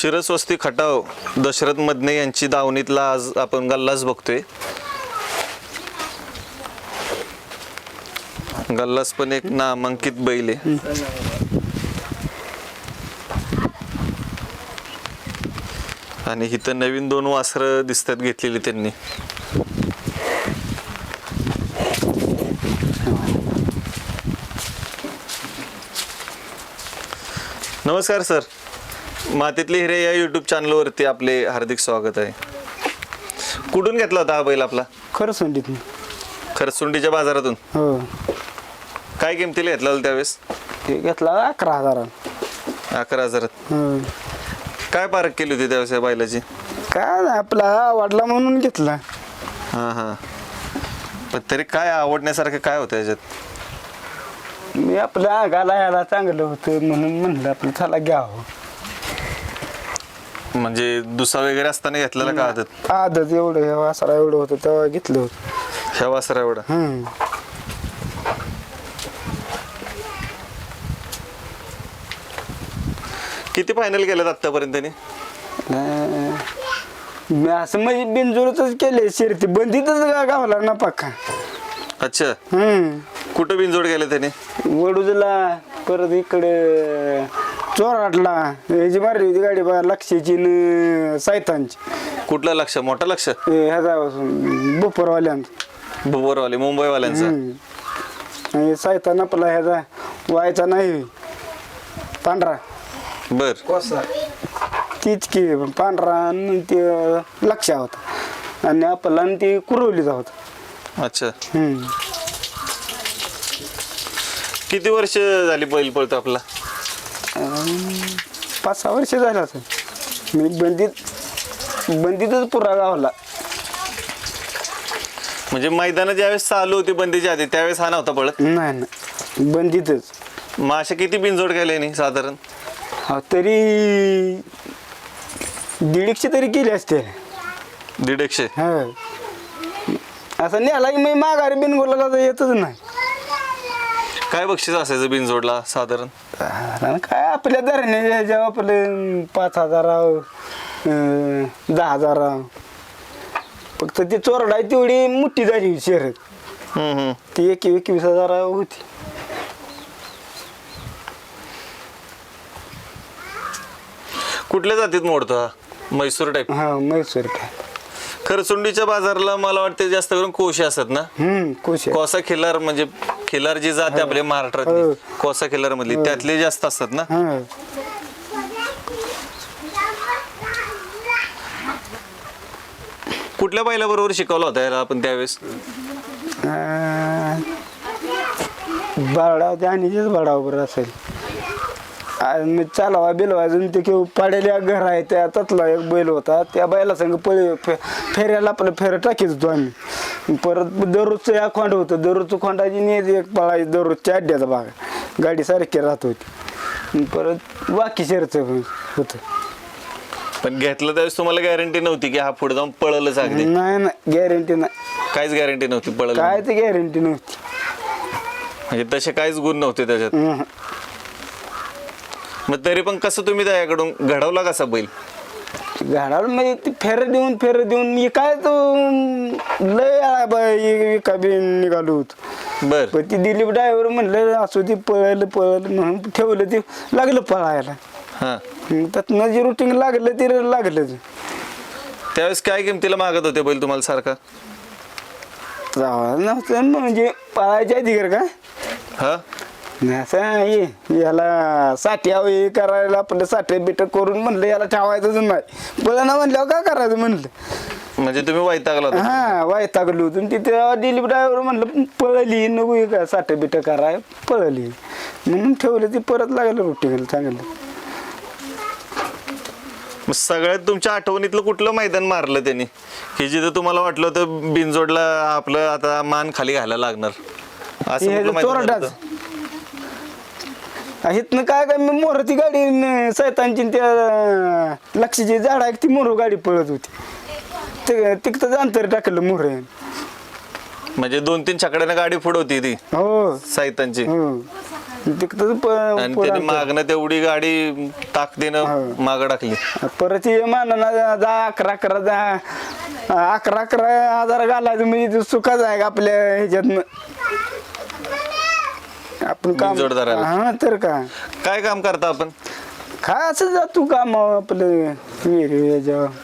शिरस्वस्ती खटाव दशरथ मदने यांची दावणीतला आज आपण गल्लास बघतोय. गल्लास पण एक नामांकित बैल आहे. आणि इथं नवीन दोन वासरं दिसतात घेतलेली त्यांनी. नमस्कार सर. मातीतले हिरे या युट्यूब चॅनलवरती आपले हार्दिक स्वागत आहे. कुठून घेतला होता हा बैल आपला? खरं संडीत खरसुंडीच्या बाजारातून? हो. काय किमतीला घेतला होता त्यावेळेस? ते घेतला अकरा हजार अकरा हजारात. हो. काय पारख केली होती त्यावेळेस या बैलाची? काय नाही आपला वाढला म्हणून घेतला. हां हां. पण तरी काय आवडण्यासारखं काय होतं याच्यात? मी आपल्या आगाला याला चांगलं होतं म्हणून म्हणलं आपलं चला घ्यावं. म्हणजे दुसा वगैरे असताना घेतलेला का आदत? आदत एवढं हे वासरा एवढं होतं तेव्हा घेतलं होतं. ह्या वासरा एवढा? हम्म. किती फायनल केलं आतापर्यंत त्यांनी? नाही. मी असं म्हणजे बिनजोडच केले शिरती बंदीतच गा- गावला ना पक्का. अच्छा. हम्म. कुठं बिनजोड गेले त्याने? वडूजला परत इकडे चोराटला ह्याची मारली होती गाडी बघा लक्षाची न सायतांची कुठलं लक्ष? मोठं लक्ष? हे ह्याचा बुपरवाल्यांचा. भुवरवाले मुंबईवाल्यांचं? हम्म. आणि सायतान आपला ह्याचा व्हायचा नाही. पांढरा. बर. तीच की पांढरा आणि ते लक्ष होता. आणि आपला आणि ती कुरवलीचा होता अच्छा. हम्म. किती वर्ष झाली बैल पळतो आपला? पाच सहा वर्ष झालं असं. मी बंदीत बंदीतच पुरा गावला. म्हणजे मैदानात ज्यावेळेस चालू होती बंदीच्या आधी त्यावेळेस हा नव्हता पळत? नाही ना बंदीतच. मग अशा किती बिनजोड केले नाही साधारण? हा तरी दीडशे तरी केली असते. दीड एकशे हा. असं की मी माघारी बिनगोला येतच नाही. काय बक्षीस असायचं बिनजोडला साधारण? आणि काय आपल्या धरणे जेव्हा आपले पाच हजार दहा हजार फक्त ती चोरडाय तेवढी मोठी झाली हम्म, हम्म. ती एक एकवीस हजार होती. कुठल्या जातीत मोडतो हा? म्हैसूर टाईप हा म्हैसूर काय खरसुंडीच्या बाजारला मला वाटते जास्त करून कोशी असतात ना? हम्म आहे. कोसा खिल्लार म्हणजे खिल्लार जी जाते आपल्या हो. महाराष्ट्रातली कोसा खिल्लार मधली त्यातले जास्त असतात ना? हा. कुठल्या बैलाबरोबर शिकवला होता याला आपण त्यावेळेस? ते आणीचेच बारडावर असेल. आणि मी चालवा बिलवा अजून ते किंवा पाड्याला घर आहे त्या त्यातला एक बैल होता. त्या बैला संग पळी फेऱ्याला आपलं फेर टाकीत होतो आम्ही. परत दररोजचं या खोंड होतं. दररोजचं खोंडाची नेत एक पळायची दररोजच्या अड्ड्याचा भाग. गाडी सारखी राहत होती. परत बाकी शहरचं होतं. पण घेतलं त्यावेळेस तुम्हाला गॅरंटी नव्हती की हा पुढे जाऊन पळलच अगदी? नाही ना गॅरंटी नाही. काहीच गॅरंटी नव्हती पळल काय ते गॅरंटी नव्हती. म्हणजे तसे काहीच गुण नव्हते त्याच्यात. मग तरी पण कसं तुम्ही त्याच्याकडून घडवला कसा बैल? घाडावर म्हणजे ती फेर देऊन फेर देऊन मी काय तो लय बाई बी निघालो होतो. बर. पण ती दिलीप ड्रायव्हर म्हणलं असू ती पळलं पळलं म्हणून ठेवलं ते लागलं पळायला. हा. त्यातनं जे रुटीन लागलं ते लागलं त्यावेळेस काय किमतीला मागत होते बैल तुम्हाला सारखा? जावं नव्हतं म्हणजे पळायच्या आधी कर का? हा. असं हे याला साठी हवी करायला आपलं साठी बिट करून म्हणलं याला ठेवायचंच नाही. पळणं म्हणल्यावर काय करायचं म्हणलं? म्हणजे तुम्ही वैतागला होता. हा वैतागलो होतो. आणि तिथे दिलीप ड्रायव्हर म्हणलं पळली नको हे काय साठ बिट कराय पळली. म्हणून ठेवलं ती परत लागलं रोटी चांगलं. मग सगळ्यात तुमच्या आठवणीतलं कुठलं मैदान मारलं त्यांनी? की जिथं तुम्हाला वाटलं होतं बिनजोडला आपलं आता मान खाली घालायला लागणार? असं हे कुठलं मैदान चोरटाच होतं? इथनं काय काय मी मोरती गाडी न- न त्या लक्षची झाड आहे ती मोर गाडी पळत होती. ते तिकडं अंतर टाकलं मोर म्हणजे दोन तीन छकड्यानं गाडी होती ती हो. साहित्यांची हो. तिकडं प- पुढं मागणं तेवढी गाडी ताकदीनं मागं टाकली. परत हे मानाना जा अकरा अकरा जा अकरा अकरा हजार घालायचं म्हणजे ते सुखाच आहे का आपल्या ह्याच्यातनं? आपण काम बिनजोड धरायला. हा तर का? काय काम करता आपण? काय असं जातो काम आपलं विहिरी जातो.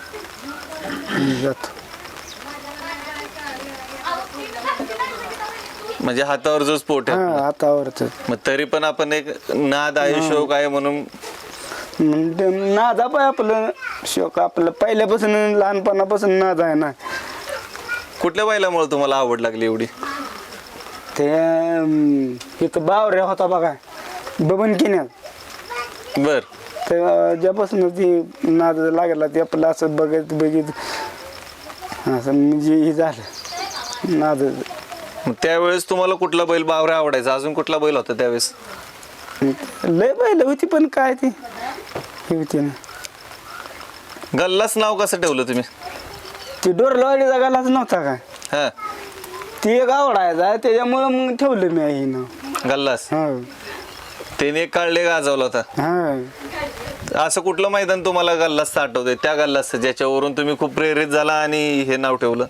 म्हणजे हातावर जो स्पोर्ट आहे. हा हातावरच. मग तरी पण आपण एक नाद आयुष्य काय म्हणून म्हणजे नादा पाय आपलं शोक आपलं पहिल्यापासून लहानपणापासून नाद आहे ना. कुठल्या बैलामुळे तुम्हाला आवड लागली एवढी? ते अं, इथं बावऱ्या होता बघा. बबन किन्यात बर. तर ज्यापासून ती नाद लागला ते आपलं असं बघत बघित असं म्हणजे हे झालं. नाद. मग त्यावेळेस तुम्हाला कुठला बैल बावऱ्या आवडायचा? अजून कुठला बैल होता त्यावेळेस? लय पहिलं होती पण काय ती? हे होती ना. गल्लाच नाव कसं ठेवलं तुम्ही? ती डोरलवाडी जागालाच नव्हता का? हा. ती एक आवडायचा त्याच्यामुळं मग ठेवलं मी ही नाव गल्लास? हा. त्याने काळले गाजवला होता. हा. असं कुठलं मैदान तुम्हाला गल्लास आठवतंय? त्या गल्लास ज्याच्यावरून तुम्ही खूप प्रेरित झाला आणि हे नाव ठेवलं?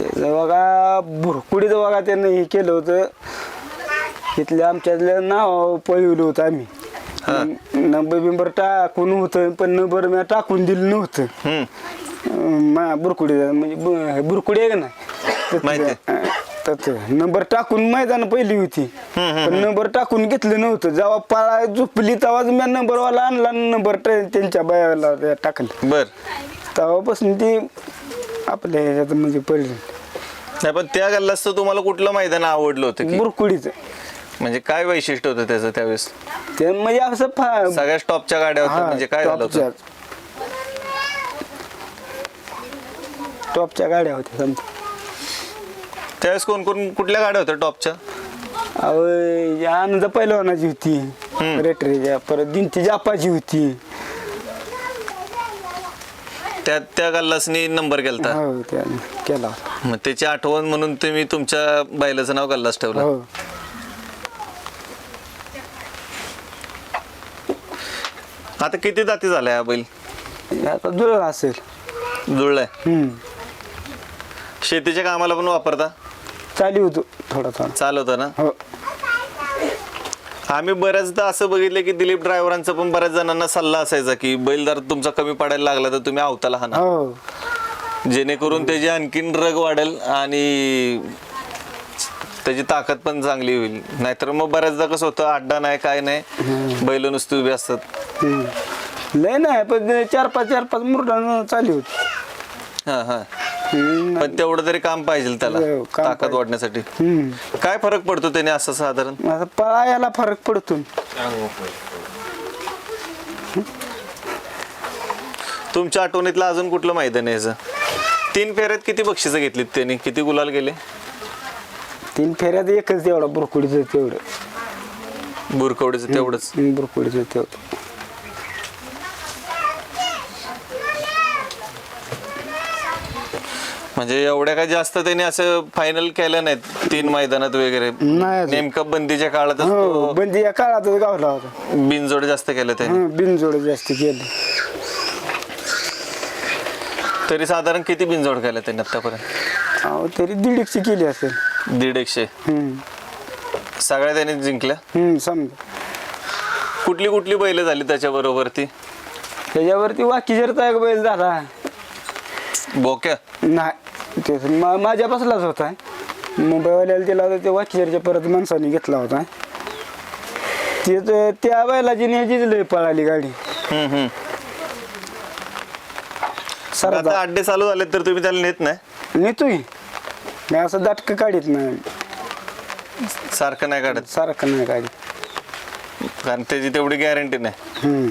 बघा भुरकुडीचं बघा त्यानं हे केलं होतं. इथल्या आमच्यातलं नाव पळवलं होतं आम्ही. नंबर बिंबर टाकून होतं पण नंबर मी टाकून दिलं नव्हतं. बुरकुडी म्हणजे बुरकुडी आहे का माहिती. तर नंबर टाकून मैदान पहिली होती. पण नंबर टाकून घेतलं नव्हतं. जेव्हा पाळा झोपली तेव्हाच मी नंबरवाला आणला नंबर त्यांच्या बायाला टाकलं. बर. तेव्हापासून ती आपल्या ह्याच्यात म्हणजे पडली. नाही पण त्या गल्लास तुम्हाला कुठलं मैदान आवडलं होतं बुरकुडीचं म्हणजे काय वैशिष्ट्य होतं त्याचं त्यावेळेस? ते म्हणजे असं सगळ्या स्टॉपच्या गाड्या होत्या. म्हणजे काय झालं होतं? टॉपच्या टॉपच्या गाड्या होत्या समजा. त्यावेळेस कोण कोण कुठल्या गाड्या होत्या टॉपच्या? अहो या आनंद पैलवानाची होती. रेटरेच्या परत दिनची जापाची होती. त्या त्या गल्लासनी नंबर केलता? हो त्या केला होता. मग त्याची आठवण म्हणून तुम्ही तुमच्या बैलाचं नाव गल्लास ठेवलं. हो. आता किती दाती झालाय हा बैल? आता जुळला असेल. जुळलाय हम्म. शेतीच्या कामाला पण वापरता? चालू होतो थोडा थोडा. चालवतं ना? हो. आम्ही बऱ्याचदा असं बघितलं की दिलीप ड्रायव्हरांचा पण बऱ्याच जणांना सल्ला असायचा की बैल जर तुमचा कमी पडायला लागला तर तुम्ही अवताला हाना हो. जेणेकरून त्याची आणखीन रग वाढेल आणि त्याची ताकद पण चांगली होईल. नाहीतर मग बऱ्याचदा कसं होतं अड्डा नाही काय नाही. बैल नुसती उभी असतात. हम्म. लय नाही पण चार पाच चार पाच मुरडा चालू होती. हा हा. पण तेवढं तरी काम पाहिजे त्याला हो, काम ताकद पाहिजे. वाढण्यासाठी. हम्म. काय फरक पडतो त्याने असं साधारण? आता पळायला फरक पडतो. तुमच्या आठवणीतलं अजून कुठलं मैदान आहे याचं? तीन फेऱ्यात किती बक्षिसं घेतलीत त्यांनी? किती गुलाल गेले? तीन फेऱ्यात एकच तेवढा बुरकुडीचं तेवढं. बुरकवडीचं तेवढंच. बुरकुडीचं तेवढं. म्हणजे एवढ्या काय जास्त त्यांनी असं फायनल केलं नाहीत तीन मैदानात वगैरे. नाही अजून. नेमकं बंदीच्या काळातच हो तो बंदी या काळातच गावला होता. बिनजोड जास्त केलं त्याने. हं, बिनजोड जास्त केलं. तरी साधारण किती बिनजोड केलं त्यांनी आतापर्यंत? अहो तरी दीड एकशे केली असेल. दीड एकशे. हम्म. सगळ्या त्यांनी जिंकल्या? हम्म, समजा. कुठली कुठली बैल झाली त्याच्या बरोबर ती? त्याच्यावरती वाकीजरचा एक बैल झाला. बोक्या? नाही. ते मा- माझ्या बसलाच होता. मुंबईवाल्याला दिला होता ते वाकीजरच्या परत माणसाने घेतला होता. ते तर- त्या बैलाची न्यायचीच लय पळाली गाडी. हम्म, हम्म. सरदा आता अड्डे चालू झाले तर तुम्ही त्याला नेत नाही? नेतोय. मी असं दाटकं काढीत नाही. सारखं नाही काढत. सारखं नाही गाडी कारण त्याची तेवढी गॅरंटी नाही. हम्म.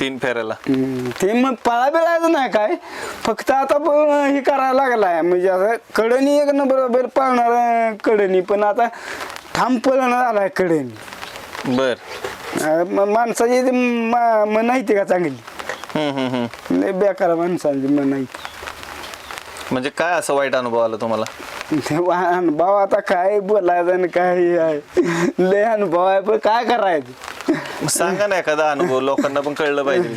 तीन फेऱ्याला. हम्म. ते मग पळा बिळायचं नाही काय. फक्त आता प- हे करायला लागलाय. म्हणजे असं कडणी एक नंबर बैल पळणार कडणी पण आता ठाम पळणं झालाय कडणी बर. अं, म- माणसाची ती मा- मन आहे ती का चांगली? हम्म, हम्म, हम्म. लय बेकार माणसांची मन आहे. म्हणजे काय असं वाईट अनुभव आला तुम्हाला? ते वा- अनुभव आता काय बोलायचं आणि काय हे आहे. लय अनुभव आहे पण काय करायचं? मग सांगा ना एखादा अनुभव लोकांना पण कळलं पाहिजे.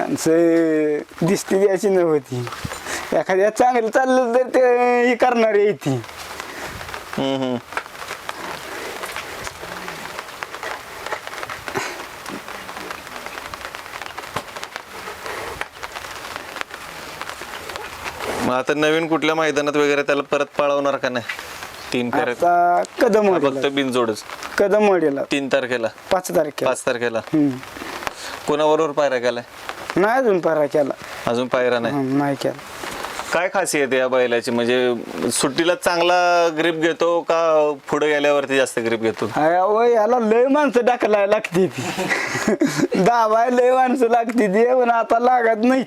आमचं दिसती द्यायची नव्हती एखाद्या चांगलं चाललं तर ते हे करणारी आहे ती. हम्म, हम्म. मग आता नवीन कुठल्या मैदानात वगैरे त्याला परत पळवणार का नाही? तीन आता कदम फक्त वाडीला बिनजोडच. कदम वाडीला तीन तारखेला. पाच तारखेला. पाच तारखेला. हम्म. कोणाबरोबर पायऱ्या केलाय? नाही अजून पारा केला. अजून पायरा नाही? नाही केला. काय खासियत आहे या बैलाची? म्हणजे सुट्टीला चांगला ग्रीप घेतो का पुढे गेल्यावरती जास्त ग्रीप घेतो? अहो, याला लय माणसं टाकायला लागते ती. दाबाय लय माणसं लागते ती पण आता लागत नाही.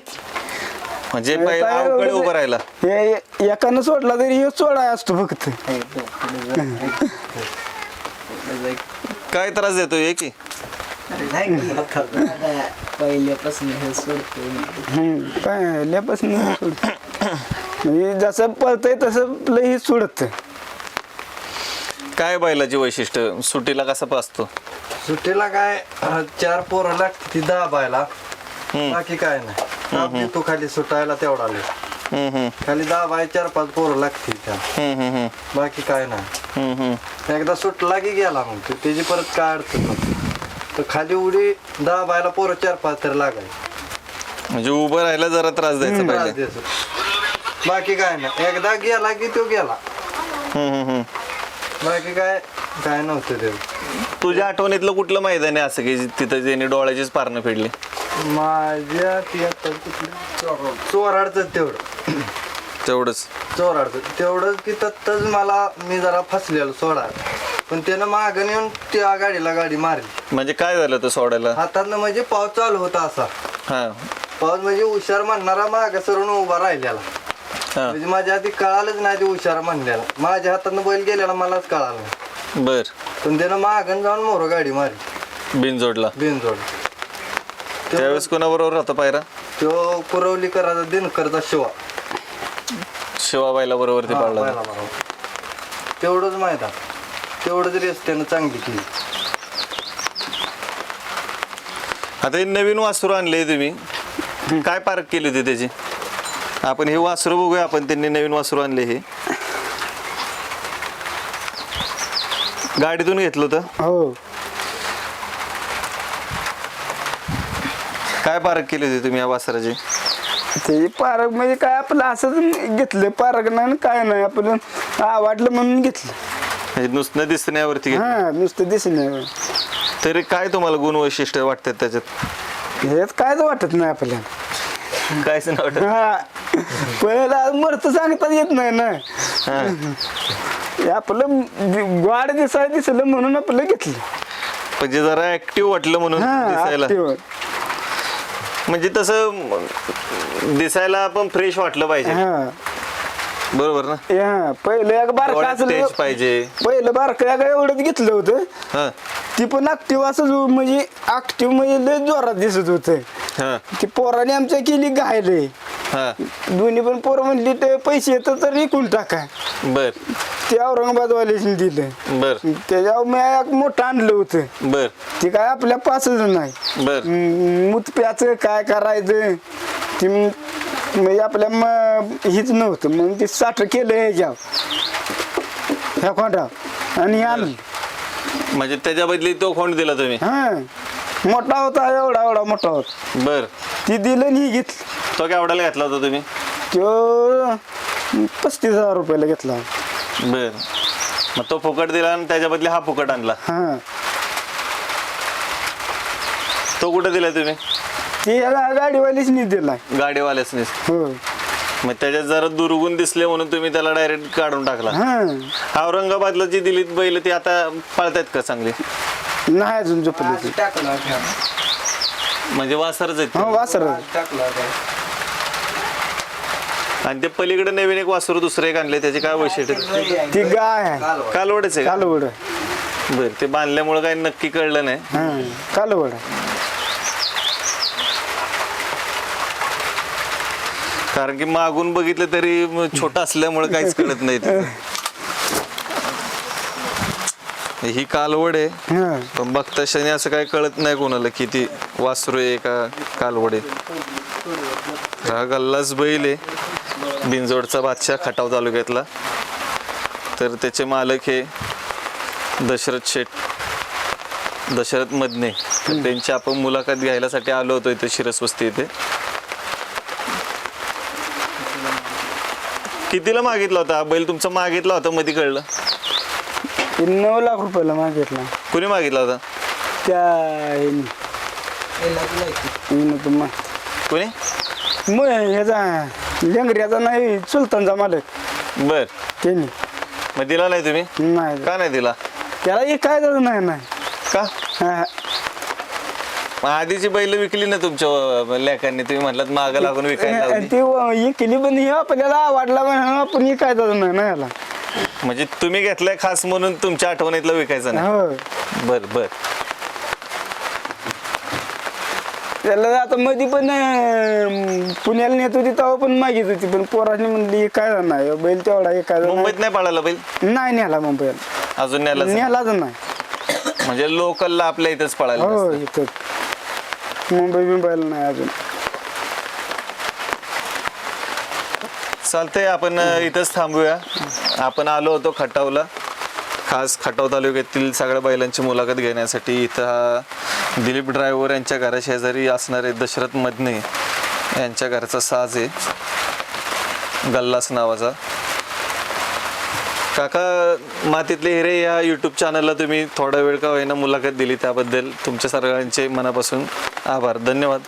म्हणजे पहिला ते- उभं राहिला. हे एकानं सोडला तरी हे सोडाय असतो फक्त. काय त्रास देतो हे की? पहिल्यापासून हे सोडतो हम्म, पहिल्यापासून हे सोडतं. म्हणजे जसं पळतंय तसं लय सोडत. काय बैलाची वैशिष्ट्य? सुट्टीला कसा पाचतो सुट्टीला काय अं, चार पोरं लागते ती दाबायला बाकी काय नाही. दाब देतो खाली सुटायला तेवढा लय हम्म, खाली दाबाय चार पाच पोरं लागते त्या. बाकी काय नाही. एकदा सुटला की गेला मग ते- त्याची परत काय अडचण नाही. तर खाली उडी दाबायला पोरं चार पाच तर लागायचे. म्हणजे उभं राहायला जरा त्रास द्यायचा त्रास द्यायचं. बाकी काय नाही. एकदा गेला की तो गेला. हम्म, हम्म, हम्म. बाकी काय काय नव्हतं ते. तुझ्या आठवणीतलं कुठलं मैदान आहे असं की तिथं त्यांनी डोळ्याचीच पारणं फेडली? माझ्या ती आता कुठलं? चोराडचं तेवढं. तेवढंच. चोराडचं तेवढंच की तत्तच मला मी जरा फसलेलो सोडा पण त्यानं मागं येऊन त्या गाडीला गाडी मारली. म्हणजे काय झालं तो सोडायला? हातातनं म्हणजे पाऊस चालू होता असा. हा. पाऊस म्हणजे हुशार म्हणणारा मागं सरून उभा राहिलेला. हा. म्हणजे माझ्या आधी कळालंच नाही ते हुशार म्हणलेला. माझ्या हातातनं बैल गेलेला मलाच कळालं नाही. बर. पण त्यानं मागं जाऊन मोर गाडी मारली. बिनजोडला. बिनजोड त्यावेळेस कोणाबरोबर होता पायरा? तो कुरवली करायचा दिनकरचा शिवा. शिवाबाईला बरोबर ते पाळला. पहिला बरोबर. तेवढंच माहीत आहे. तेवढंच रेस त्यानं चांगली केली. आता हे नवीन वासरू आणले तुम्ही. काय पार्क केली होती त्याची? आपण हे वासरू बघूया आपण त्यांनी नवीन वासरू आणले हे. गाडीतून घेतलं होतं? हो. काय पार्क केली होती तुम्ही या वासराची? ते पारक म्हणजे काय आपलं असंच घेतलं पारक नाही आणि काय नाही आपलं आवडलं म्हणून घेतलं. म्हणजे नुसतं दिसण्यावरती घेतलं. हा नुसतं दिसणे तरी काय तुम्हाला गुण वैशिष्ट्य वाटतात त्याच्यात? हेच कायच वाटत नाही आपल्याला. कायच नाही वाटत? हा पहिला मरत सांगता येत नाही ना. हा. हे आपलं गाड दिसायला दिसलं म्हणून आपलं घेतलं. म्हणजे जरा ऍक्टिव्ह वाटलं म्हणून हा दिसायला. active. म्हणजे तसं दिसायला पण फ्रेश वाटलं पाहिजे. हा. बरोबर ना? हे पहिलं एक बारका पाहिजे. पहिलं बारका एक एवढंच घेतलं होतं. हा. ती पण ऍक्टिव्ह असं म्हणजे ऍक्टिव्ह म्हणजे लय जोरात दिसत होतं. हा. ती पोराने आमच्या केली गायले हा. दोन्ही पण पोरं म्हणली ते पैसे येतात तर विकून टाका. बर. ते औरंगाबादवाल्याने दिलं. बर. त्याच्यावर मी एक मोठं आणलं होतं. बर. ते काय आपल्या पासच नाही. बर. मुतप्याचं काय करायचं? ती म- म्हणजे आपल्या म- हीच नव्हतं. मग ते साठ केलं ह्याच्यावर. ह्या खोंडा आणि आणलं. म्हणजे त्याच्या बदली तो खोंड दिला तुम्ही? हा. मोठा होता एवढा एवढा मोठा होता. बर. ती दिलं आणि ही घेतली. तो केवढ्याला घेतला होता तुम्ही? तो पस्तीस हजार रुपयाला घेतला. बर. मग तो फुकट दिला आणि त्याच्या बदली हा फुकट आणला. हा. तो कुठे दिला तुम्ही? ती याला गाडीवालीच नाही दिला गाडीवाल्याच हो. मग त्याच्यात जरा दुर्गुण दिसले म्हणून तुम्ही त्याला डायरेक्ट काढून टाकला. हा. औरंगाबादला जी दिलीत बैल ती आता पळतायत का चांगली? नाही अजून झोपली ती टाकला म्हणजे वासरच आहेत. हो ते. वासर टाकला आणि ते पलीकडे नवीन एक वासरू दुसरं एक आणले त्याचे काय वैशिष्ट्य? ती गाय आहे. कालवडच आहे? कालवड. बर ते बांधल्यामुळे काही नक्की कळलं नाही. हा कालवड. कारण की मागून बघितलं तरी म- छोटं असल्यामुळे काहीच कळत नाही. ही कालवड आहे. हा. पण बघता क्षणी असं काही कळत नाही कोणाला किती वासरू आहे का कालवड आहे. हा गल्लाच बैल आहे. बिनजोडचा बादशाह खटाव तालुक्यातला. तर त्याचे मालक हे दशरथ शेठ दशरथ मदने. तर त्यांची आपण मुलाखत घ्यायलासाठी आलो होतो इथे शिरसवस्ती इथे. कितीला मागितला होता? हा बैल तुमचा मागितला होता मध्ये कळलं? ते नऊ लाख रुपयाला मागितला. कुणी मागितला होता? त्या ह्यानी. हिनं तर मा- कुणी? मग ह्याचा लेंगऱ्याचा नाही सुलतानचा मालक. बर. त्यांनी मग दिला नाही तुम्ही? नाही. का नाही दिला? त्याला एक काय नाही नाही. का? हा. मग आधीची बैल विकली ना तुमच्या अं, लेकांनी? तुम्ही म्हटलात माग लागून विकायला लावली. ते हे केली पण हे आपल्याला आवडला म्हणून आपण हे काय नाही ना याला? म्हणजे तुम्ही घेतलाय खास म्हणून तुमच्या आठवणीतला विकायचं नाही. हो. बर बर. त्याला आता मध्ये पण अं, पुण्याला नेत होती तेव्हा पण मागित होती पण पोराने म्हणली हे काय नाही बैल तेवढा काय मुंबईत नाही पळाला बैल? नाही नेला मुंबईला. अजून न्यायला नेलाच नाही. म्हणजे लोकलला आपल्या इथंच पळायला हो नसतं. इथं मुंबई मुंबईला नाही अजून. चालतंय आपण अं, इथंच थांबूया. आपण आलो होतो खटावला. खास खटाव तालुक्यातील सगळ्या बैलांची मुलाखत घेण्यासाठी. इथं हा दिलीप ड्रायव्हर यांच्या घराशेजारी असणारे दशरथ मदने यांच्या घरचा साज आहे. गल्लास नावाचा. काका मातीतले हिरे या यूट्यूब चॅनलला तुम्ही थोडा वेळ का होईना मुलाखत दिली त्याबद्दल तुमच्या सगळ्यांचे मनापासून आभार. धन्यवाद.